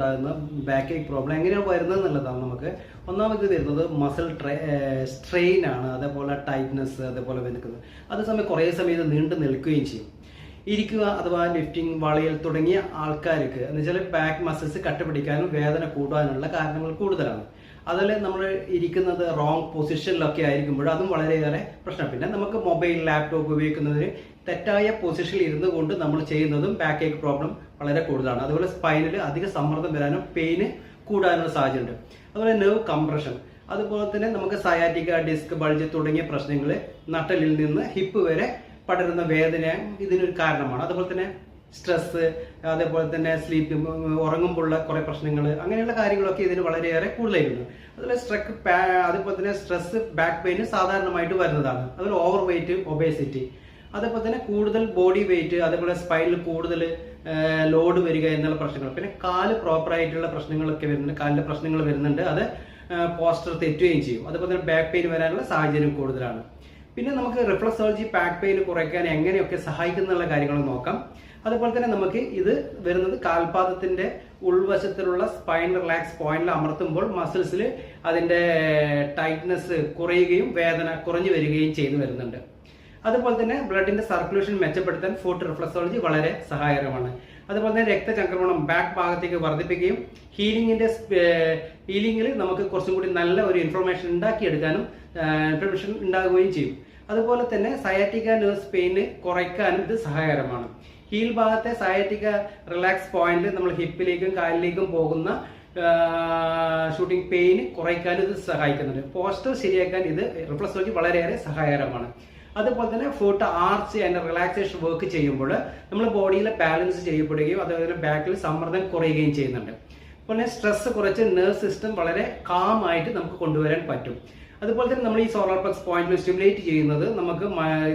ഉണ്ടാകുന്ന ബാക്ക് ഏക്ക് പ്രോബ്ലം എങ്ങനെയാണ് വരുന്നത് എന്നുള്ളതാണ് നമുക്ക് ഒന്നാമത് വരുന്നത് മസിൽ സ്ട്രെയിൻ ആണ് അതേപോലെ ടൈറ്റ്നസ് അതേപോലെ നിൽക്കുന്നത് അതേസമയം കുറേ സമയത്ത് നീണ്ടു നിൽക്കുകയും ചെയ്യും. ഇരിക്കുക അഥവാ ലിഫ്റ്റിംഗ് വളയൽ തുടങ്ങിയ ആൾക്കാർക്ക് എന്ന് വെച്ചാൽ ബാക്ക് മസിൽസ് കട്ടപിടിക്കാനും വേദന കൂടാനുള്ള കാരണങ്ങൾ കൂടുതലാണ്. അതിൽ നമ്മൾ ഇരിക്കുന്നത് റോങ് പൊസിഷനിലൊക്കെ ആയിരിക്കുമ്പോൾ അതും വളരെയേറെ പ്രശ്നം. പിന്നെ നമുക്ക് മൊബൈൽ ലാപ്ടോപ്പ് ഉപയോഗിക്കുന്നതിന് തെറ്റായ പൊസിഷനിൽ ഇരുന്നു കൊണ്ട് നമ്മൾ ചെയ്യുന്നതും ബാക്ക് ഏക്ക് പ്രോബ്ലം വളരെ കൂടുതലാണ്. അതുപോലെ സ്പൈനിൽ അധിക സമ്മർദ്ദം വരാനും പെയിന് കൂടാനുള്ള സാധ്യതയുണ്ട്. അതുപോലെ നെർവ് കംപ്രഷൻ അതുപോലെ തന്നെ നമുക്ക് സയാറ്റിക്ക ഡിസ്ക് ബൾജ് തുടങ്ങിയ പ്രശ്നങ്ങൾ നട്ടലിൽ നിന്ന് ഹിപ്പ് വരെ പടരുന്ന വേദന ഇതിനൊരു കാരണമാണ്. അതുപോലെ തന്നെ സ്ട്രെസ് അതേപോലെ തന്നെ സ്ലീപ്പ് ഉറങ്ങുമ്പോഴുള്ള കുറെ പ്രശ്നങ്ങൾ അങ്ങനെയുള്ള കാര്യങ്ങളൊക്കെ ഇതിന് വളരെയേറെ കൂടുതലായിരുന്നു അതുപോലെ സ്ട്രെക്ക് അതുപോലെ തന്നെ സ്ട്രെസ് ബാക്ക് പെയിന് സാധാരണമായിട്ട് വരുന്നതാണ്. അതുപോലെ ഓവർ വെയിറ്റ് ഒബേസിറ്റി അതേപോലെ തന്നെ കൂടുതൽ ബോഡി വെയിറ്റ് അതേപോലെ സ്പൈനിൽ കൂടുതൽ ലോഡ് വരിക എന്നുള്ള പ്രശ്നങ്ങൾ. പിന്നെ കാൽ പ്രോപ്പർ ആയിട്ടുള്ള പ്രശ്നങ്ങളൊക്കെ വരുന്നുണ്ട്. കാലിന്റെ പ്രശ്നങ്ങൾ വരുന്നുണ്ട്. അത് പോസ്റ്റർ തെറ്റുകയും ചെയ്യും. അതുപോലെ തന്നെ ബാക്ക് പെയിൻ വരാനുള്ള സാഹചര്യം കൂടുതലാണ്. പിന്നെ നമുക്ക് റിഫ്ലക്സോളജി പാക്ക് പെയിൻ കുറയ്ക്കാൻ എങ്ങനെയൊക്കെ സഹായിക്കുന്നുള്ള കാര്യങ്ങൾ നോക്കാം. അതുപോലെ തന്നെ നമുക്ക് ഇത് വരുന്നത് കാൽപാദത്തിന്റെ ഉൾവശത്തിലുള്ള സ്പൈൻ റിലാക്സ് പോയിന്റിൽ അമർത്തുമ്പോൾ മസിൽസിൽ അതിന്റെ ടൈറ്റ്നസ് കുറയുകയും വേദന കുറഞ്ഞു വരികയും ചെയ്തു വരുന്നുണ്ട്. അതുപോലെ തന്നെ ബ്ലഡിന്റെ സർക്കുലേഷൻ മെച്ചപ്പെടുത്താൻ ഫുഡ് റിഫ്ലക്സോളജി വളരെ സഹായകരമാണ്. അതുപോലെ തന്നെ രക്തചംക്രമണം ബാക്ക് ഭാഗത്തേക്ക് വർദ്ധിപ്പിക്കുകയും ഹീലിംഗിന്റെ ഹീലിംഗിൽ നമുക്ക് കുറച്ചും കൂടി നല്ല ഒരു ഇൻഫർമേഷൻ ഉണ്ടാക്കിയെടുക്കാനും ഇൻഫർമേഷൻ ഉണ്ടാകുകയും ചെയ്യും. അതുപോലെ തന്നെ സയാറ്റിക്ക നെർവ്സ് പെയിന് കുറയ്ക്കാനും ഇത് സഹായകരമാണ്. ഹീൽ ഭാഗത്തെ സയാറ്റിക്ക റിലാക്സ് പോയിന്റ് നമ്മൾ ഹിപ്പിലേക്കും കാലിലേക്കും പോകുന്ന ഷൂട്ടിംഗ് പെയിന് കുറയ്ക്കാൻ ഇത് സഹായിക്കുന്നുണ്ട്. പോസ്റ്റർ ശരിയാക്കാൻ ഇത് റിഫ്ലക്സോളജി വളരെയേറെ സഹായകരമാണ്. അതുപോലെ തന്നെ foot arch and relaxation work ചെയ്യുമ്പോൾ നമ്മൾ ബോഡിയിൽ ബാലൻസ് ചെയ്യപ്പെടുകയും അതുപോലെ ബാക്കിൽ സമ്മർദ്ദം കുറയുകയും ചെയ്യുന്നുണ്ട്. അതുപോലെ സ്ട്രെസ് കുറച്ച് നെർവ് സിസ്റ്റം വളരെ കാം ആയിട്ട് നമുക്ക് കൊണ്ടുവരാൻ പറ്റും. അതുപോലെ തന്നെ നമ്മൾ ഈ സോളാർ പ്ലക്സ് പോയിന്റിൽ സ്റ്റിമുലേറ്റ് ചെയ്യുന്നത് നമുക്ക്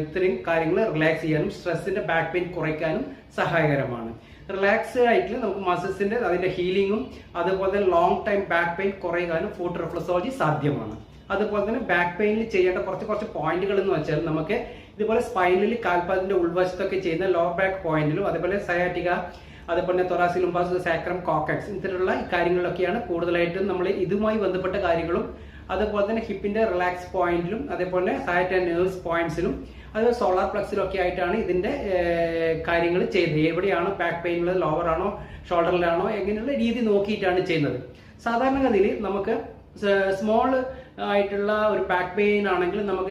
ഇത്രയും കാര്യങ്ങൾ റിലാക്സ് ചെയ്യാനും സ്ട്രെസ്സിന്റെ ബാക്ക് പെയിൻ കുറയ്ക്കാനും സഹായകരമാണ്. റിലാക്സ് ആയിട്ട് നമുക്ക് മസിൽസിന്റെ അതിന്റെ ഹീലിംഗും അതുപോലെ തന്നെ ലോങ് ടൈം ബാക്ക് പെയിൻ കുറയാനും ഫുഡ് റിഫ്ലക്സോളജി സാധ്യമാണ്. അതുപോലെ തന്നെ ബാക്ക് പെയിനിൽ ചെയ്യേണ്ട കുറച്ച് കുറച്ച് പോയിന്റുകൾ എന്ന് വെച്ചാൽ നമുക്ക് ഇതുപോലെ സ്പൈനിൽ കാൽപാദിന്റെ ഉൾവശത്തൊക്കെ ചെയ്യുന്ന ലോ ബാക്ക് പോയിന്റിലും അതുപോലെ സയാറ്റിക അതുപോലെ തന്നെ തൊറാസി ലുംബാസ് സാക്രം കോക്കക്സ് ഇത്തരത്തിലുള്ള കാര്യങ്ങളിലൊക്കെയാണ് കൂടുതലായിട്ടും നമ്മൾ ഇതുമായി ബന്ധപ്പെട്ട കാര്യങ്ങളും അതുപോലെ തന്നെ ഹിപ്പിന്റെ റിലാക്സ് പോയിന്റിലും അതേപോലെ സയറ്റ് ആൻഡ് നെർവ്സ് പോയിന്റ്സിലും അതുപോലെ സോളാർ പ്ലക്സിലും ഒക്കെ ആയിട്ടാണ് ഇതിന്റെ കാര്യങ്ങൾ ചെയ്യുന്നത്. എവിടെയാണോ ബാക്ക് പെയിൻ ലോവർ ആണോ ഷോൾഡറിലാണോ എങ്ങനെയുള്ള രീതി നോക്കിയിട്ടാണ് ചെയ്യുന്നത്. സാധാരണഗതിയിൽ നമുക്ക് സ്മോൾ ആയിട്ടുള്ള ഒരു ബാക്ക് പെയിൻ ആണെങ്കിൽ നമുക്ക്